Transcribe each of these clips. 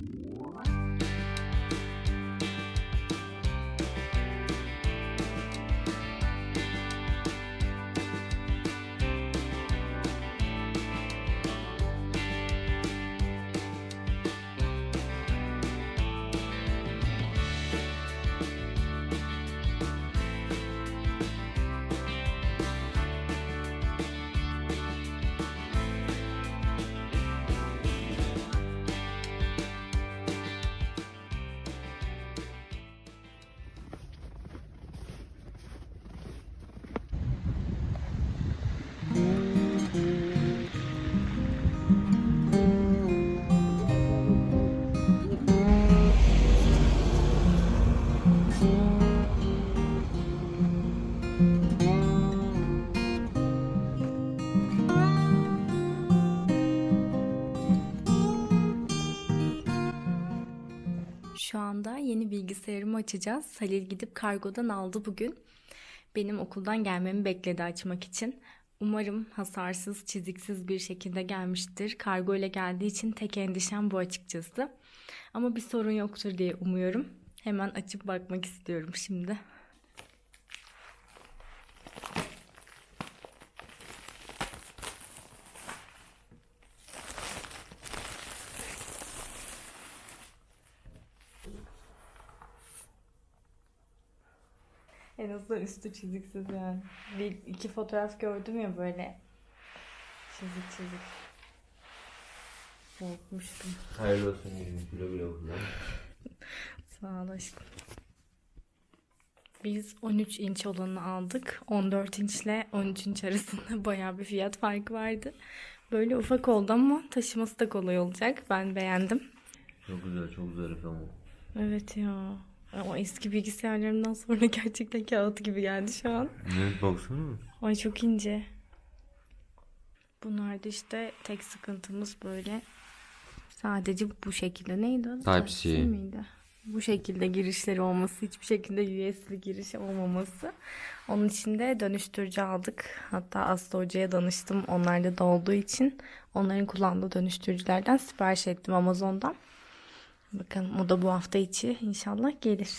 What? Şu anda yeni bilgisayarımı açacağız. Halil gidip kargodan aldı bugün. Benim okuldan gelmemi bekledi açmak için. Umarım hasarsız, çiziksiz bir şekilde gelmiştir. Kargo ile geldiği için tek endişem bu açıkçası. Ama bir sorun yoktur diye umuyorum. Hemen açıp bakmak istiyorum şimdi. Azından üstü çiziksiz yani. Bir iki fotoğraf gördüm ya böyle çizik çizik. Korkmuştum. Hayırlı olsun diyelim. Güle güle kullan. Sağ ol aşkım. Biz 13 inç olanı aldık. 14 inçle 13 inç arasında bayağı bir fiyat farkı vardı. Böyle ufak oldu ama taşıması da kolay olacak. Ben beğendim. Çok güzel, çok güzel efendim. Evet ya. O eski bilgisayarlarımdan sonra gerçekten kağıt gibi geldi şu an. Evet baksana. Ay çok ince. Bunlarda işte tek sıkıntımız böyle sadece bu şekilde neydi? o? Type-C. miydi? Bu şekilde girişleri olması, hiçbir şekilde USB girişi olmaması. Onun için de dönüştürücü aldık. Hatta Aslı Hoca'ya danıştım. Onlarda da olduğu için onların kullandığı dönüştürücülerden sipariş ettim Amazon'dan. Bakalım o da bu hafta içi inşallah gelir.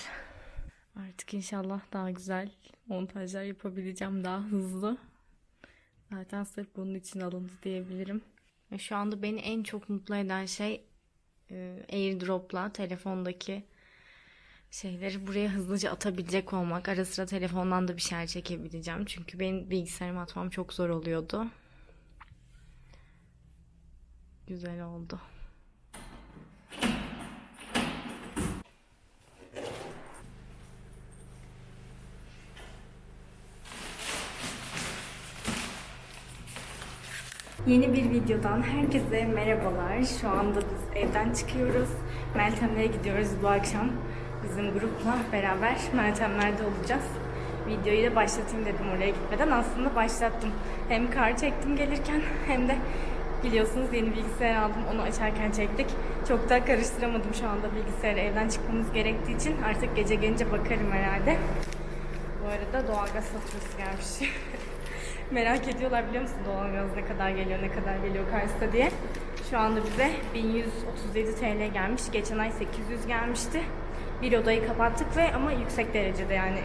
Artık inşallah daha güzel montajlar yapabileceğim daha hızlı. Zaten sırf bunun için alındı diyebilirim. Şu anda beni en çok mutlu eden şey e, AirDrop'la telefondaki şeyleri buraya hızlıca atabilecek olmak. Ara sıra telefondan da bir şeyler çekebileceğim. Çünkü benim bilgisayarıma atmam çok zor oluyordu. Güzel oldu. Yeni bir videodan herkese merhabalar. Şu anda biz evden çıkıyoruz. Meltemlere gidiyoruz bu akşam. Bizim grupla beraber Meltemler'de olacağız. Videoyu da başlatayım dedim oraya gitmeden. Aslında başlattım. Hem kar çektim gelirken hem de biliyorsunuz yeni bilgisayar aldım. Onu açarken çektik. Çok da karıştıramadım şu anda bilgisayarı. Evden çıkmamız gerektiği için artık gece gelince bakarım herhalde. Bu arada doğalgaz faturası gelmiş. Merak ediyorlar biliyor musun doğalgaz ne kadar geliyor, ne kadar geliyor Kars'ta diye. Şu anda bize 1137 TL gelmiş. Geçen ay 800 gelmişti. Bir odayı kapattık ve ama yüksek derecede yani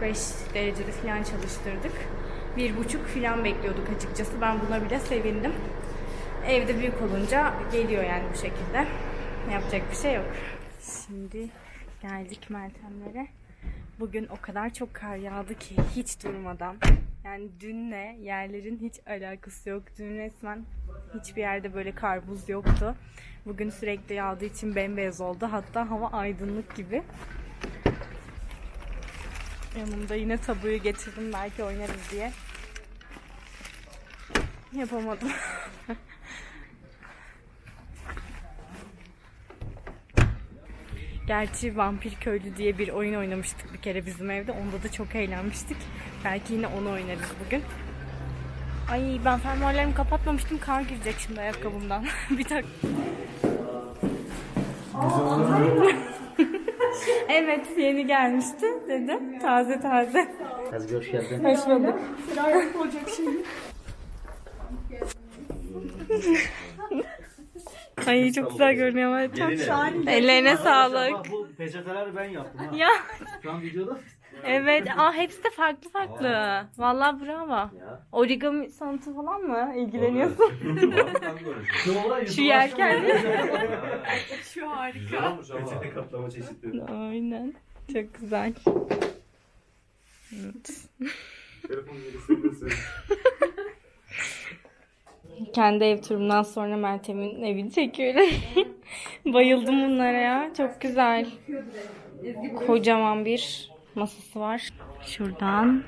45 derecede falan çalıştırdık. Bir buçuk falan bekliyorduk açıkçası. Ben buna bile sevindim. Evde büyük olunca geliyor yani bu şekilde. Yapacak bir şey yok. Şimdi geldik Meltemlere. Bugün o kadar çok kar yağdı ki hiç durmadan. Yani dünle yerlerin hiç alakası yok. Dün resmen hiçbir yerde böyle kar buz yoktu. Bugün sürekli yağdığı için bembeyaz oldu. Hatta hava aydınlık gibi. Yanımda yine tabuyu getirdim belki oynarız diye. Yapamadım. Gerçi Vampir Köylü diye bir oyun oynamıştık bir kere bizim evde. Onda da çok eğlenmiştik. Belki yine onu oynarız bugün. Ay ben fermuarlarımı kapatmamıştım. Kar girecek şimdi ayakkabımdan. bir dakika. evet yeni gelmişti dedim. Taze taze. Hadi hoş geldin. Hoş bulduk. Ay çok güzel görünüyor Meltem. Gelin Ellerine sağlık. Bu peçeteleri ben yaptım ha. Ya Şu an videoda. Evet. Aa hepsi de farklı farklı. Vallahi bravo. Ya. Origami sanatı falan mı ilgileniyorsun? Şu yerken. Şu harika. Peçete kaplama çeşitleri. Aynen. Çok güzel. Söyle. Kendi ev turumdan sonra Meltem'in evini çekiyorum. Bayıldım bunlara ya. Çok güzel. Kocaman bir masası var. Şuradan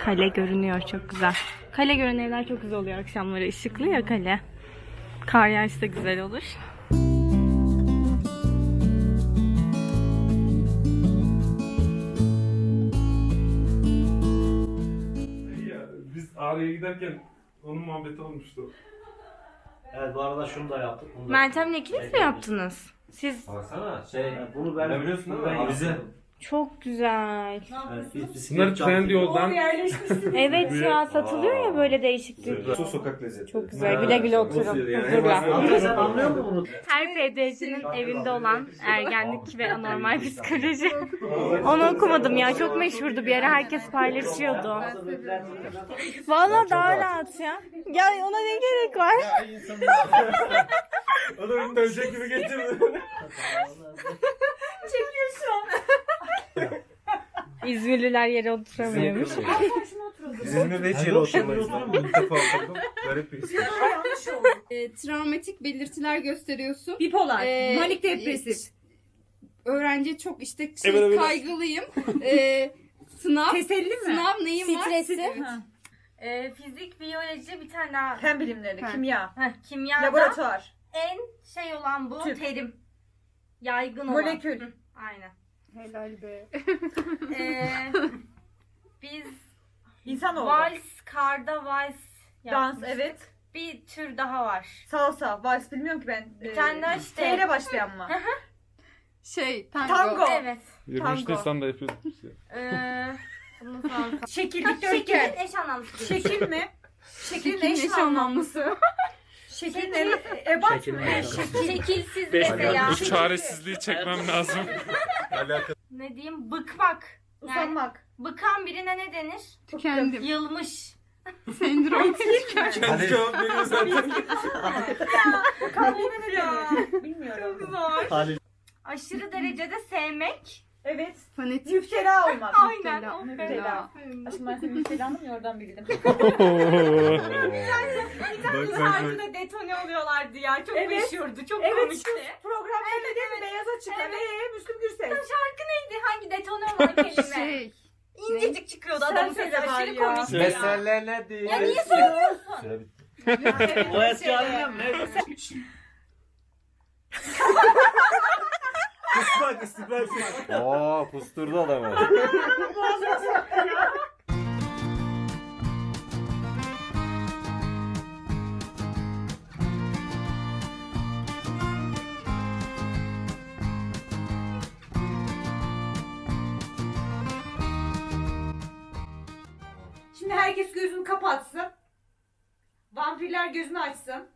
kale görünüyor. Çok güzel. Kale gören evler çok güzel oluyor akşamları. Işıklı ya kale. Kar yağışta güzel olur. Ya, biz Ağrı'ya giderken onun muhabbeti olmuştu. Evet bu arada şunu da yaptık. Bunu da- Meltem'le ikiniz mi yaptınız? Siz Baksana şey. Bunu ben, Ne biliyorsun değil mi? ben Avize. Çok güzel. Bunlar çarptık. trend yoldan. Evet ya satılıyor ya böyle değişik bir. Su sokak lezzeti. Çok güzel. Güle güle oturun. Huzurla. Anlıyor musun bunu? Her PDC'nin evinde olan ergenlik ve anormal psikoloji. Onu okumadım ya. Çok meşhurdu bir ara. Herkes paylaşıyordu. Vallahi daha rahat ya. Ya ona ne gerek var? Adamın dövecek gibi getirdi. İzmirliler yere oturamıyormuş. Biz İzmir'de hiç yere oturmayız. İlk defa oturdum. Garip bir his. E, travmatik belirtiler gösteriyorsun. Bipolar, Ee, manik depresif. Öğrenci çok işte şey, Evet, evet. kaygılıyım. E, sınav. Teselli mi? Sınav neyim var? Stresli. Evet. Ha. Ee, fizik, biyoloji bir tane daha. Fen bilimleri, Ha. kimya, Heh, kimyada laboratuvar, en şey olan bu Tüp. terim. Yaygın olan. molekül. Hı, Aynen. Helal be. Ee, biz İnsanoğlu. vals, karda vals Dans, yapmıştık. evet. Bir tür daha var. Salsa, vals bilmiyorum ki ben. Bir Ee, tane daha işte. T ile başlayan mı? Şey, tango. Tango. Evet. 23 Tango. Nisan'da yapıyorduk ya. Ee, bunu falan. Şekilin eş anlamlısı. Şekil mi? Şeklin eş eş anlamlısı. Şeklin e, ebat Şekil mı? Şekilsiz mesela. Bu çaresizliği çekmem lazım. Ne diyeyim? Bıkmak. Yani Uzanmak. bıkan birine ne denir? Tükendim. Yılmış. Sendrom. Kendi cevap veriyor zaten. Kahvede ne deniyor? Bilmiyorum. Zor. Halil. Aşırı derecede sevmek. Evet. Fanatik. Müftela olmak. Aynen. Müftela. Müftela. Aşkım ben senin müftelanım ya oradan bildim. Biz harcında detone oluyorlardı ya. Çok Evet. meşhurdu. Çok Evet, komikti. Programda evet, evet. beyaza çıkan. Evet. Ee, Müslüm Gürses. Şarkı neydi? Hangi detone olan kelime? Şey. İncecik çıkıyordu adamın Sen sesi. de var Aşırı ya. komikti ya. Mesele nedir? Ya niye söylüyorsun? Süre bitti. O eski halimden mi? Islak istiklal Oo kusturdu adamı. Şimdi herkes gözünü kapatsın. Vampirler gözünü açsın.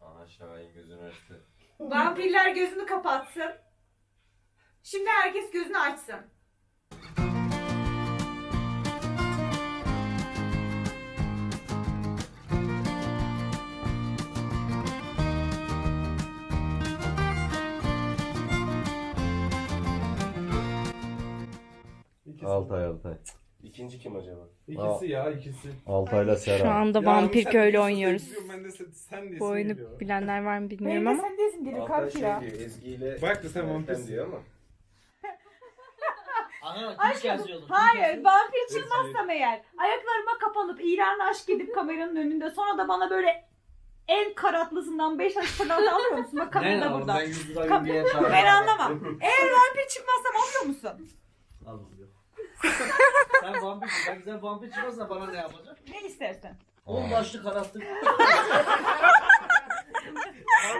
Ana Şahin gözünü açtı. Vampirler gözünü kapatsın. Şimdi herkes gözünü açsın. Altay Altay. İkinci kim acaba? Aa. İkisi ya ikisi. Altay'la Şu anda vampir köylü oynuyoruz. Ben de sen, sen diyesin Bu oyunu geliyor. bilenler var mı bilmiyorum Benim de ama. sen değilsin dedim kalp ya. şey diyor, Ezgi ile Bak da sen vampirsin. diyor ama. Ana kim yazıyordu? Hayır vampir çıkmazsam eğer ayaklarıma kapanıp ilanla aşk edip kameranın önünde sonra da bana böyle en karatlısından 5 aşk falan alıyor musun? Bak kamera burada. Ben 100 lira diye Ben anlamam. Eğer vampir çıkmazsam alıyor musun? Yok. sen vampirsin. Ben güzel vampir çıkmazsa bana ne yapacak? Ne istersen. 10 başlı karastır.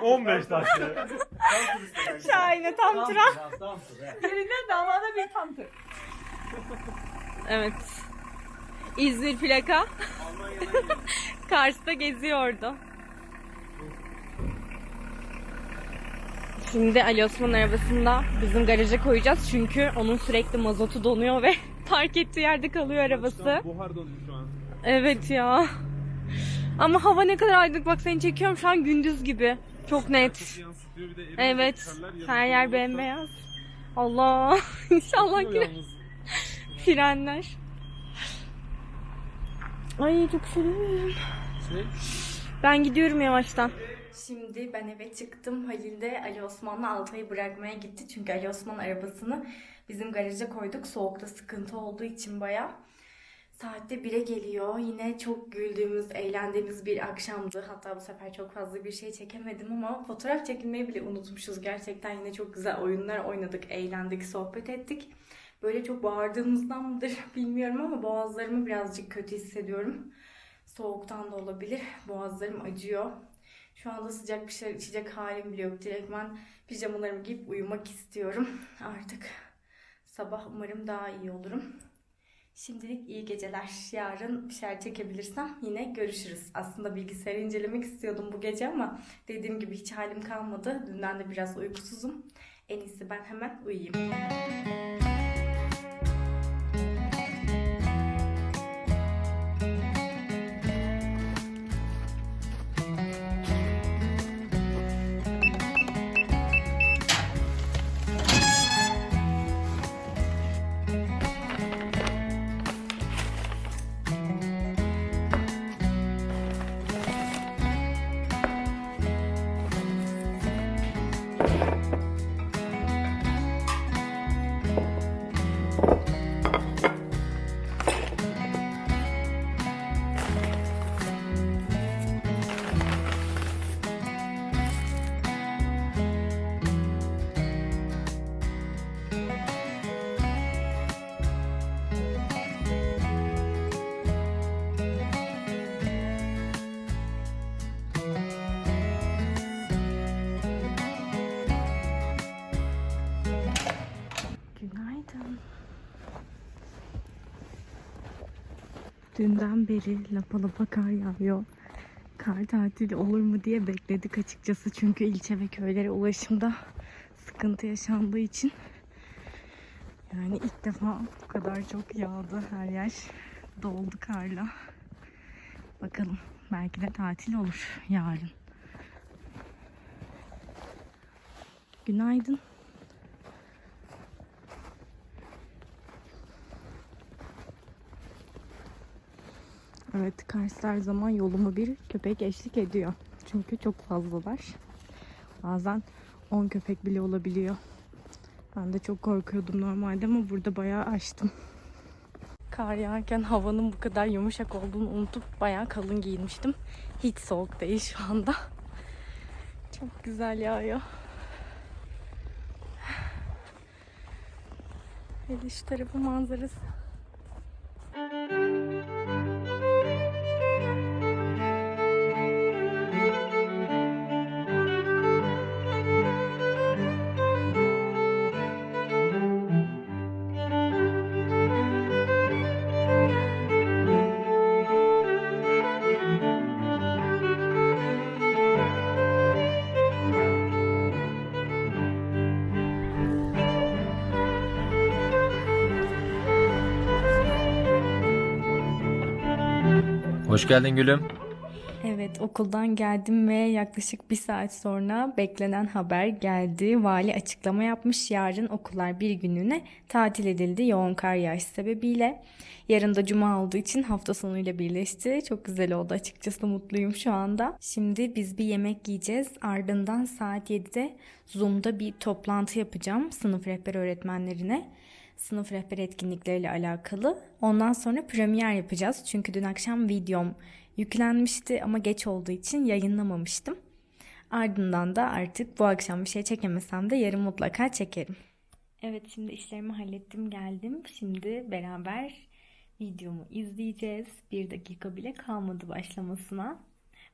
15 taş ya. Şahane tam Tam tıra. Yerinden damada bir tam tır. Evet. İzmir plaka. Kars'ta geziyordu. Şimdi Ali Osman arabasında bizim garaja koyacağız çünkü onun sürekli mazotu donuyor ve park ettiği yerde kalıyor arabası. Buhar dolu şu an. Evet ya. Ama hava ne kadar aydınlık bak seni çekiyorum şu an gündüz gibi. Çok net. Yansıtıyor bir de elinde Evet. Her yer olursa bembeyaz. Allah. İnşallah yalnız. frenler. Ay çok üşüdüm. Şey, Ben gidiyorum yavaştan. Şimdi ben eve çıktım. Halil de Ali Osman'la Altay'ı bırakmaya gitti. Çünkü Ali Osman arabasını bizim garaja koyduk. Soğukta sıkıntı olduğu için baya. Saatte 1'e geliyor. Yine çok güldüğümüz, eğlendiğimiz bir akşamdı. Hatta bu sefer çok fazla bir şey çekemedim ama fotoğraf çekilmeyi bile unutmuşuz. Gerçekten yine çok güzel oyunlar oynadık, eğlendik, sohbet ettik. Böyle çok bağırdığımızdan mıdır bilmiyorum ama boğazlarımı birazcık kötü hissediyorum. Soğuktan da olabilir. Boğazlarım acıyor. Şu anda sıcak bir şeyler içecek halim bile yok. Direkt ben pijamalarımı giyip uyumak istiyorum. Artık sabah umarım daha iyi olurum. Şimdilik iyi geceler. Yarın bir şeyler çekebilirsem yine görüşürüz. Aslında bilgisayarı incelemek istiyordum bu gece ama dediğim gibi hiç halim kalmadı. Dünden de biraz uykusuzum. En iyisi ben hemen uyuyayım. Dünden beri lapa lapa kar yağıyor. Kar tatili olur mu diye bekledik açıkçası. Çünkü ilçe ve köylere ulaşımda sıkıntı yaşandığı için. Yani ilk defa bu kadar çok yağdı her yer. Doldu karla. Bakalım belki de tatil olur yarın. Günaydın. Evet, Kars'ta her zaman yoluma bir köpek eşlik ediyor. Çünkü çok fazlalar. Bazen 10 köpek bile olabiliyor. Ben de çok korkuyordum normalde ama burada bayağı açtım. Kar yağarken havanın bu kadar yumuşak olduğunu unutup bayağı kalın giyinmiştim. Hiç soğuk değil şu anda. Çok güzel yağıyor. Hadi şu tarafı manzarası. Hoş geldin gülüm. Evet okuldan geldim ve yaklaşık bir saat sonra beklenen haber geldi. Vali açıklama yapmış. Yarın okullar bir günlüğüne tatil edildi yoğun kar yağış sebebiyle. Yarın da cuma olduğu için hafta sonuyla birleşti. Çok güzel oldu açıkçası mutluyum şu anda. Şimdi biz bir yemek yiyeceğiz. Ardından saat 7'de Zoom'da bir toplantı yapacağım sınıf rehber öğretmenlerine sınıf rehber etkinlikleriyle alakalı. Ondan sonra premier yapacağız. Çünkü dün akşam videom yüklenmişti ama geç olduğu için yayınlamamıştım. Ardından da artık bu akşam bir şey çekemesem de yarın mutlaka çekerim. Evet şimdi işlerimi hallettim geldim. Şimdi beraber videomu izleyeceğiz. Bir dakika bile kalmadı başlamasına.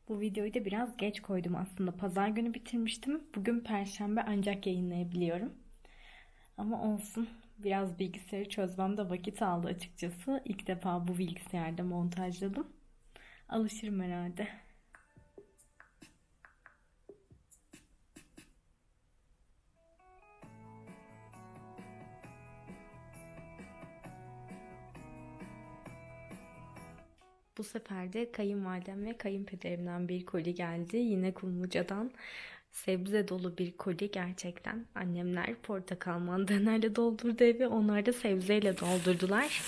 Bu videoyu da biraz geç koydum aslında. Pazar günü bitirmiştim. Bugün perşembe ancak yayınlayabiliyorum. Ama olsun. Biraz bilgisayarı çözmem de vakit aldı açıkçası. İlk defa bu bilgisayarda montajladım. Alışırım herhalde. Bu sefer de kayınvalidem ve kayınpederimden bir koli geldi. Yine Kumluca'dan sebze dolu bir koli gerçekten. Annemler portakal mandalinayla doldurdu evi. Onlar da sebzeyle doldurdular.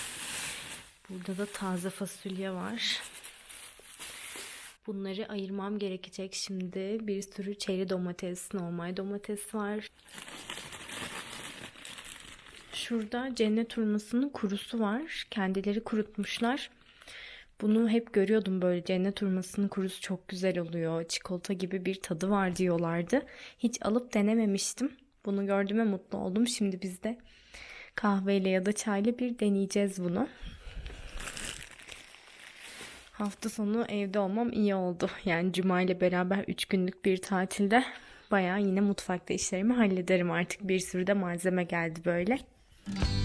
Burada da taze fasulye var. Bunları ayırmam gerekecek şimdi. Bir sürü çeri domates, normal domates var. Şurada cennet hurmasının kurusu var. Kendileri kurutmuşlar. Bunu hep görüyordum böyle cennet hurmasının kurusu çok güzel oluyor. Çikolata gibi bir tadı var diyorlardı. Hiç alıp denememiştim. Bunu gördüğüme mutlu oldum. Şimdi biz de kahveyle ya da çayla bir deneyeceğiz bunu. Hafta sonu evde olmam iyi oldu. Yani Cuma ile beraber 3 günlük bir tatilde bayağı yine mutfakta işlerimi hallederim artık. Bir sürü de malzeme geldi böyle. Cumartesi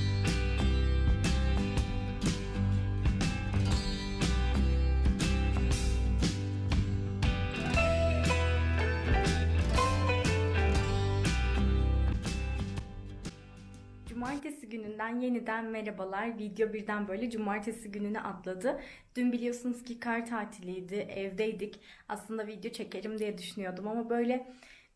gününden yeniden merhabalar. Video birden böyle cumartesi gününe atladı. Dün biliyorsunuz ki kar tatiliydi, evdeydik. Aslında video çekerim diye düşünüyordum ama böyle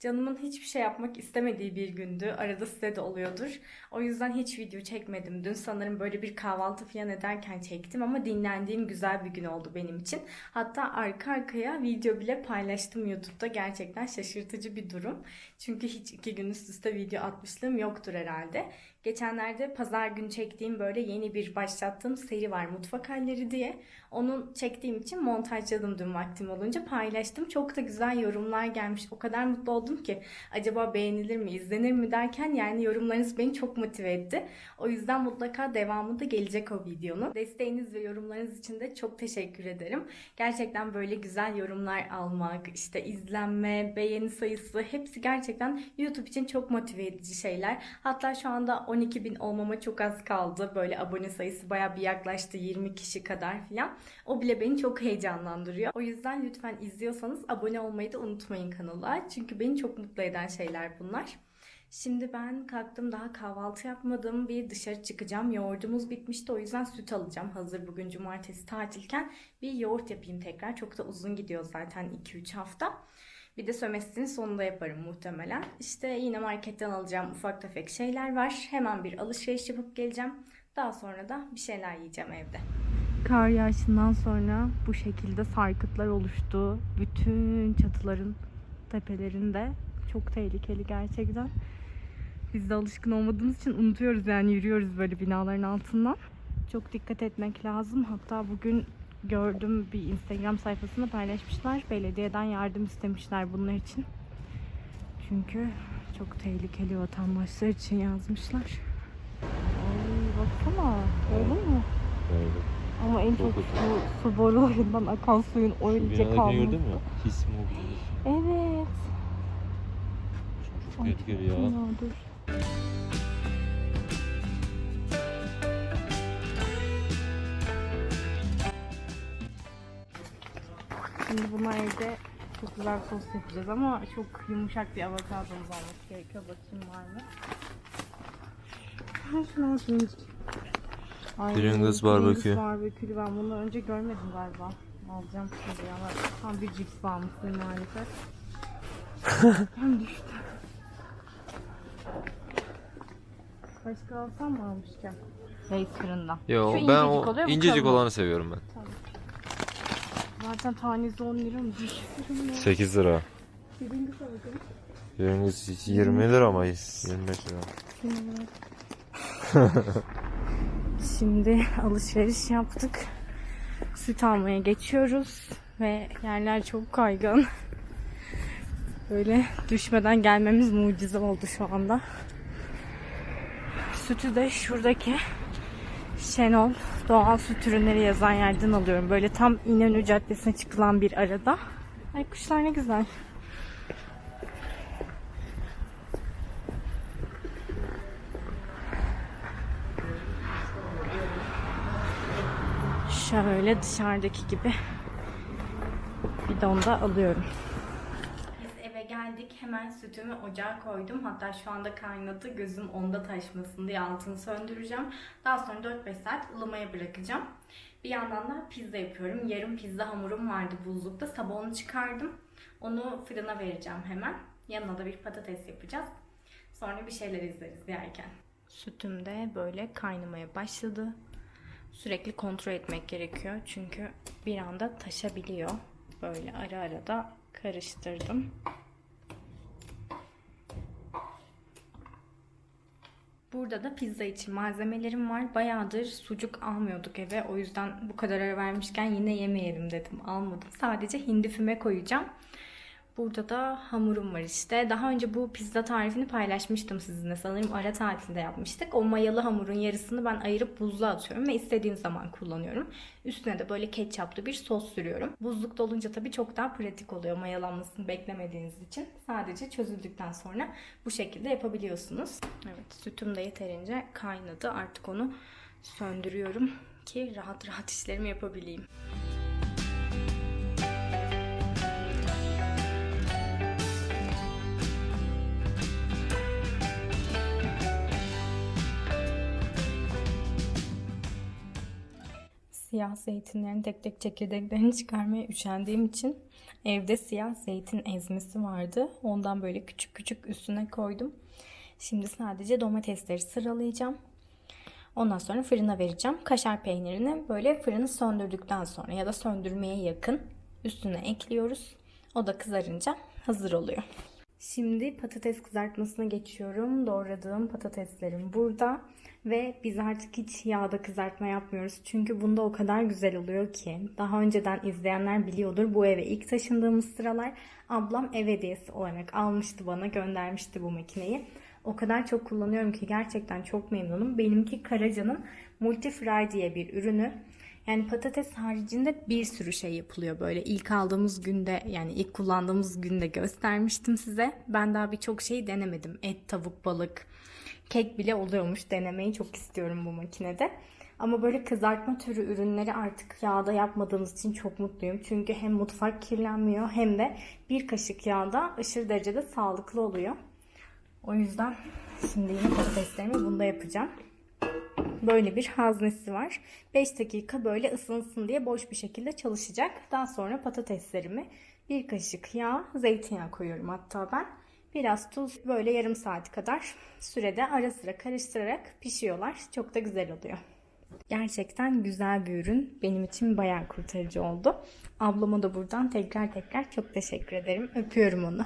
canımın hiçbir şey yapmak istemediği bir gündü. Arada size de oluyordur. O yüzden hiç video çekmedim. Dün sanırım böyle bir kahvaltı falan ederken çektim ama dinlendiğim güzel bir gün oldu benim için. Hatta arka arkaya video bile paylaştım YouTube'da. Gerçekten şaşırtıcı bir durum. Çünkü hiç iki gün üst üste video atmışlığım yoktur herhalde. Geçenlerde pazar günü çektiğim böyle yeni bir başlattığım seri var Mutfak Halleri diye. Onun çektiğim için montajladım dün vaktim olunca paylaştım. Çok da güzel yorumlar gelmiş. O kadar mutlu oldum ki acaba beğenilir mi, izlenir mi derken yani yorumlarınız beni çok motive etti. O yüzden mutlaka devamı da gelecek o videonun. Desteğiniz ve yorumlarınız için de çok teşekkür ederim. Gerçekten böyle güzel yorumlar almak, işte izlenme, beğeni sayısı hepsi gerçekten YouTube için çok motive edici şeyler. Hatta şu anda 12 bin olmama çok az kaldı. Böyle abone sayısı baya bir yaklaştı 20 kişi kadar falan. O bile beni çok heyecanlandırıyor. O yüzden lütfen izliyorsanız abone olmayı da unutmayın kanala. Çünkü beni çok mutlu eden şeyler bunlar. Şimdi ben kalktım daha kahvaltı yapmadım. Bir dışarı çıkacağım. Yoğurdumuz bitmişti o yüzden süt alacağım. Hazır bugün cumartesi tatilken bir yoğurt yapayım tekrar. Çok da uzun gidiyor zaten 2-3 hafta. Bir de sömestrin sonunda yaparım muhtemelen. İşte yine marketten alacağım ufak tefek şeyler var. Hemen bir alışveriş yapıp geleceğim. Daha sonra da bir şeyler yiyeceğim evde. Kar yağışından sonra bu şekilde sarkıtlar oluştu. Bütün çatıların tepelerinde. Çok tehlikeli gerçekten. Biz de alışkın olmadığımız için unutuyoruz yani yürüyoruz böyle binaların altından. Çok dikkat etmek lazım. Hatta bugün gördüm bir Instagram sayfasında paylaşmışlar. Belediyeden yardım istemişler bunlar için. Çünkü çok tehlikeli vatandaşlar için yazmışlar. Ay baksana. Öyle mi? Ama en çok su, su borularından akan suyun öylece kalması. gördün mü? His mi Evet. Çok etkili ya. Dur. Şimdi bunlar evde çok güzel sos yapacağız ama çok yumuşak bir avokadomuz alması gerekiyor. Bakayım var mı? Alayım. Ay, Pringles Pringles barbekü. barbekülü ben bunu önce görmedim galiba. Alacağım şimdi ama tam bir cips bağımlısıyım maalesef. Hem düştü. Başka alsam mı almışken? Reis fırından. Yo Şu ben incecik o oluyor, bu incecik kalın. olanı seviyorum ben. Zaten tanesi 10 lira mı? Cips fırında. 8 lira. Yeriniz 20 lira ama 25 lira. Şimdi alışveriş yaptık. Süt almaya geçiyoruz ve yerler çok kaygan. Böyle düşmeden gelmemiz mucize oldu şu anda. Sütü de şuradaki Şenol Doğal Süt Ürünleri yazan yerden alıyorum. Böyle tam İnönü Caddesi'ne çıkılan bir arada. Ay kuşlar ne güzel. Şöyle dışarıdaki gibi bidonda alıyorum. Biz eve geldik. Hemen sütümü ocağa koydum. Hatta şu anda kaynadı. Gözüm onda taşmasın diye altını söndüreceğim. Daha sonra 4-5 saat ılımaya bırakacağım. Bir yandan da pizza yapıyorum. Yarım pizza hamurum vardı buzlukta. Sabah onu çıkardım. Onu fırına vereceğim hemen. Yanına da bir patates yapacağız. Sonra bir şeyler izleriz yerken. Sütüm de böyle kaynamaya başladı. Sürekli kontrol etmek gerekiyor. Çünkü bir anda taşabiliyor. Böyle ara ara da karıştırdım. Burada da pizza için malzemelerim var. Bayağıdır sucuk almıyorduk eve. O yüzden bu kadar ara vermişken yine yemeyelim dedim. Almadım. Sadece hindi füme koyacağım. Burada da hamurum var işte. Daha önce bu pizza tarifini paylaşmıştım sizinle. Sanırım ara tatilde yapmıştık. O mayalı hamurun yarısını ben ayırıp buzluğa atıyorum ve istediğim zaman kullanıyorum. Üstüne de böyle ketçaplı bir sos sürüyorum. Buzlukta olunca tabii çok daha pratik oluyor mayalanmasını beklemediğiniz için. Sadece çözüldükten sonra bu şekilde yapabiliyorsunuz. Evet sütüm de yeterince kaynadı. Artık onu söndürüyorum ki rahat rahat işlerimi yapabileyim. Siyah zeytinlerin tek tek çekirdeklerini çıkarmaya üşendiğim için evde siyah zeytin ezmesi vardı. Ondan böyle küçük küçük üstüne koydum. Şimdi sadece domatesleri sıralayacağım. Ondan sonra fırına vereceğim. Kaşar peynirini böyle fırını söndürdükten sonra ya da söndürmeye yakın üstüne ekliyoruz. O da kızarınca hazır oluyor. Şimdi patates kızartmasına geçiyorum. Doğradığım patateslerim burada. Ve biz artık hiç yağda kızartma yapmıyoruz. Çünkü bunda o kadar güzel oluyor ki. Daha önceden izleyenler biliyordur. Bu eve ilk taşındığımız sıralar ablam ev hediyesi olarak almıştı bana. Göndermişti bu makineyi. O kadar çok kullanıyorum ki gerçekten çok memnunum. Benimki Karaca'nın Multi Fry diye bir ürünü. Yani patates haricinde bir sürü şey yapılıyor böyle. İlk aldığımız günde yani ilk kullandığımız günde göstermiştim size. Ben daha birçok şey denemedim. Et, tavuk, balık, kek bile oluyormuş. Denemeyi çok istiyorum bu makinede. Ama böyle kızartma türü ürünleri artık yağda yapmadığımız için çok mutluyum. Çünkü hem mutfak kirlenmiyor hem de bir kaşık yağda aşırı derecede sağlıklı oluyor. O yüzden şimdi yine patateslerimi bunda yapacağım. Böyle bir haznesi var. 5 dakika böyle ısınsın diye boş bir şekilde çalışacak. Daha sonra patateslerimi bir kaşık yağ, zeytinyağı koyuyorum hatta ben. Biraz tuz böyle yarım saat kadar sürede ara sıra karıştırarak pişiyorlar. Çok da güzel oluyor. Gerçekten güzel bir ürün. Benim için bayağı kurtarıcı oldu. Ablama da buradan tekrar tekrar çok teşekkür ederim. Öpüyorum onu.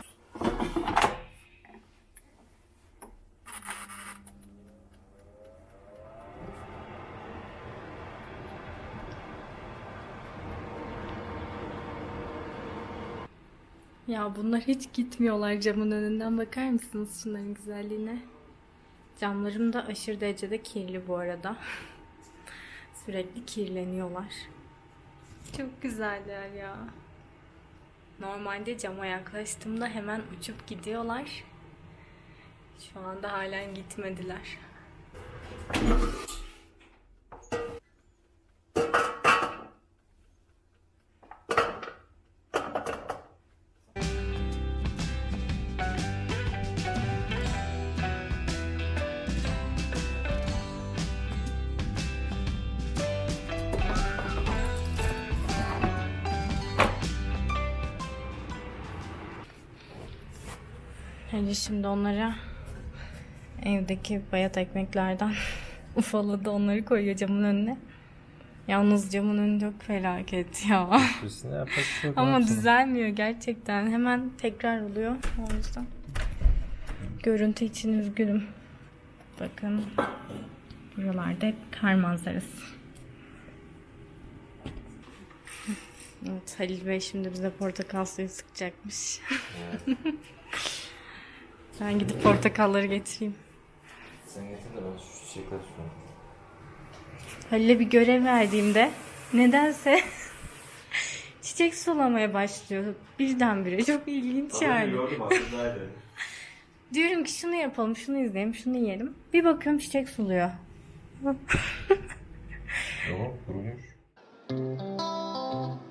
Ya bunlar hiç gitmiyorlar camın önünden. Bakar mısınız şunların güzelliğine? Camlarım da aşırı derecede kirli bu arada. Sürekli kirleniyorlar. Çok güzeller ya. Normalde cama yaklaştığımda hemen uçup gidiyorlar. Şu anda halen gitmediler. Hadi şimdi onlara evdeki bayat ekmeklerden ufaladı onları koyuyor camın önüne. Yalnız camın önü çok felaket ya. Şey. Ama düzelmiyor gerçekten. Hemen tekrar oluyor. O yüzden. Görüntü için üzgünüm. Bakın. Buralarda hep kar manzarası. Evet Halil Bey şimdi bize portakal suyu sıkacakmış. ben gidip portakalları getireyim. Sen getir de ben şu çiçekleri sulayayım. Halil'e bir görev verdiğimde nedense çiçek sulamaya başlıyor birdenbire. Çok ilginç yani. gördüm aslındaydı. Diyorum ki şunu yapalım, şunu izleyelim, şunu yiyelim. Bir bakıyorum çiçek suluyor. Yok kurumuş.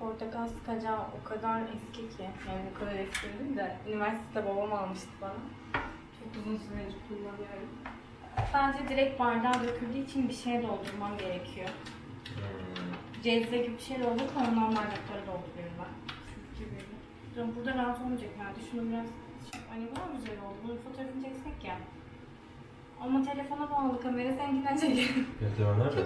portakal sıkacağı o kadar eski ki. Yani o kadar eski değil de üniversitede babam almıştı bana. Çok uzun süredir kullanıyorum. Sadece direkt bardağa döküldüğü için bir şey doldurmam gerekiyor. Cezve gibi bir şey doldurup ondan bardakları dolduruyorum ben. Dur, Burada rahat olmayacak herhalde. Şunu biraz... Ne kadar güzel oldu. Bunun fotoğrafını çeksek ya. Ama telefona bağlı kamera senkinden çekelim. Yatağın nerede?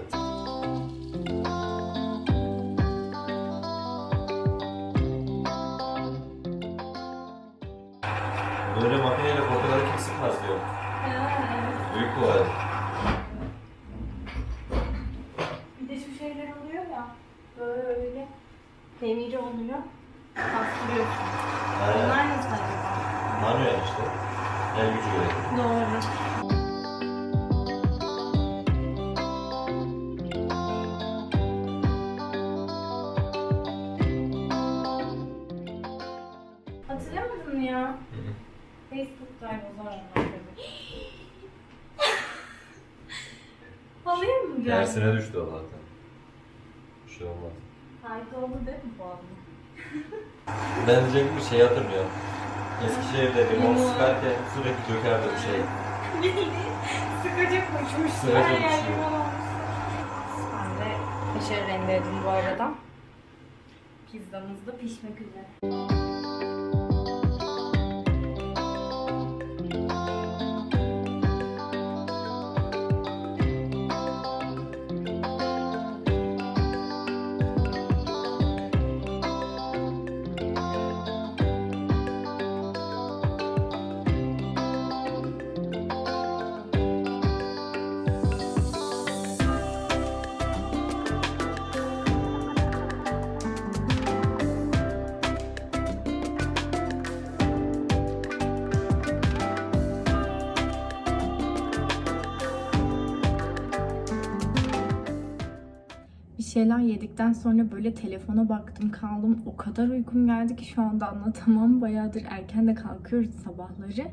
Demiri oluyor. Bastırıyorsun. Aynen. Bunlar nasıl acaba? Manuel işte. El gücüyle. Doğru. Hatırlamadın mı ya? Facebook'taydı o zaman onlar. Halıya mı geldi? Dersine düştü o zaten. Bir şey olmaz. Harika oldu değil mi bu adam? Ben diyecektim bir şey hatırlıyorum. Eskişehir'de limon Limon. sıkarken sürekli dökerdi bir şey. Sıkıcı koşmuş. Sıkıcı Her yer limon. Ben de kaşarı rendeledim bu arada. Pizzamız da pişmek üzere. Şeyler yedikten sonra böyle telefona baktım kaldım. O kadar uykum geldi ki şu anda anlatamam. Bayağıdır erken de kalkıyoruz sabahları.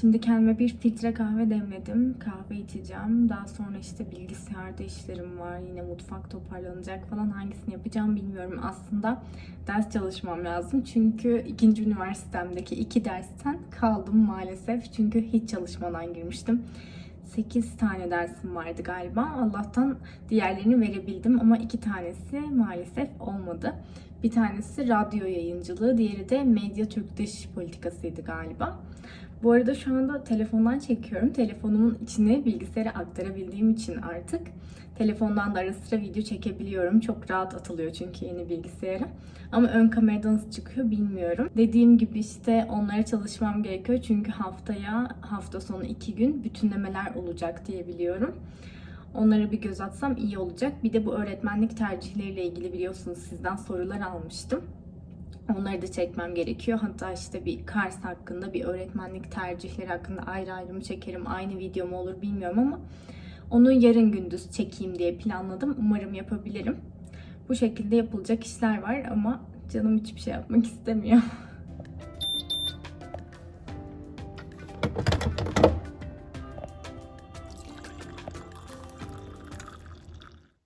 Şimdi kendime bir filtre kahve demledim. Kahve içeceğim. Daha sonra işte bilgisayarda işlerim var. Yine mutfak toparlanacak falan. Hangisini yapacağım bilmiyorum. Aslında ders çalışmam lazım. Çünkü ikinci üniversitemdeki iki dersten kaldım maalesef. Çünkü hiç çalışmadan girmiştim. 8 tane dersim vardı galiba. Allah'tan diğerlerini verebildim ama iki tanesi maalesef olmadı. Bir tanesi radyo yayıncılığı, diğeri de medya Türk dış politikasıydı galiba. Bu arada şu anda telefondan çekiyorum. Telefonumun içine bilgisayara aktarabildiğim için artık telefondan da ara sıra video çekebiliyorum. Çok rahat atılıyor çünkü yeni bilgisayara. Ama ön kameradan nasıl çıkıyor bilmiyorum. Dediğim gibi işte onlara çalışmam gerekiyor. Çünkü haftaya hafta sonu iki gün bütünlemeler olacak diye biliyorum. Onlara bir göz atsam iyi olacak. Bir de bu öğretmenlik tercihleriyle ilgili biliyorsunuz sizden sorular almıştım. Onları da çekmem gerekiyor. Hatta işte bir Kars hakkında, bir öğretmenlik tercihleri hakkında ayrı ayrı mı çekerim, aynı video mu olur bilmiyorum ama onu yarın gündüz çekeyim diye planladım. Umarım yapabilirim. Bu şekilde yapılacak işler var ama canım hiçbir şey yapmak istemiyor.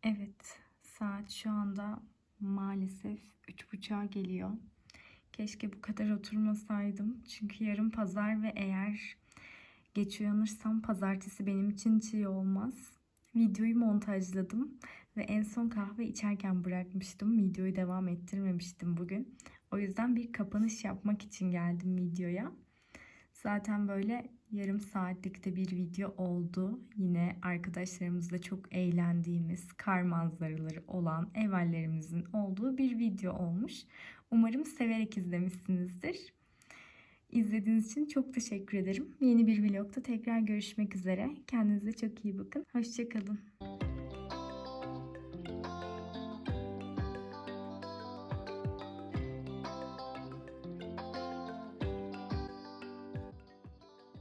Evet, saat şu anda maalesef üç buçuğa geliyor. Keşke bu kadar oturmasaydım. Çünkü yarın pazar ve eğer geç uyanırsam pazartesi benim için hiç iyi olmaz. Videoyu montajladım ve en son kahve içerken bırakmıştım. Videoyu devam ettirmemiştim bugün. O yüzden bir kapanış yapmak için geldim videoya. Zaten böyle yarım saatlikte bir video oldu. Yine arkadaşlarımızla çok eğlendiğimiz, kar manzaraları olan ev hallerimizin olduğu bir video olmuş. Umarım severek izlemişsinizdir. İzlediğiniz için çok teşekkür ederim. Yeni bir vlogda tekrar görüşmek üzere. Kendinize çok iyi bakın. Hoşçakalın.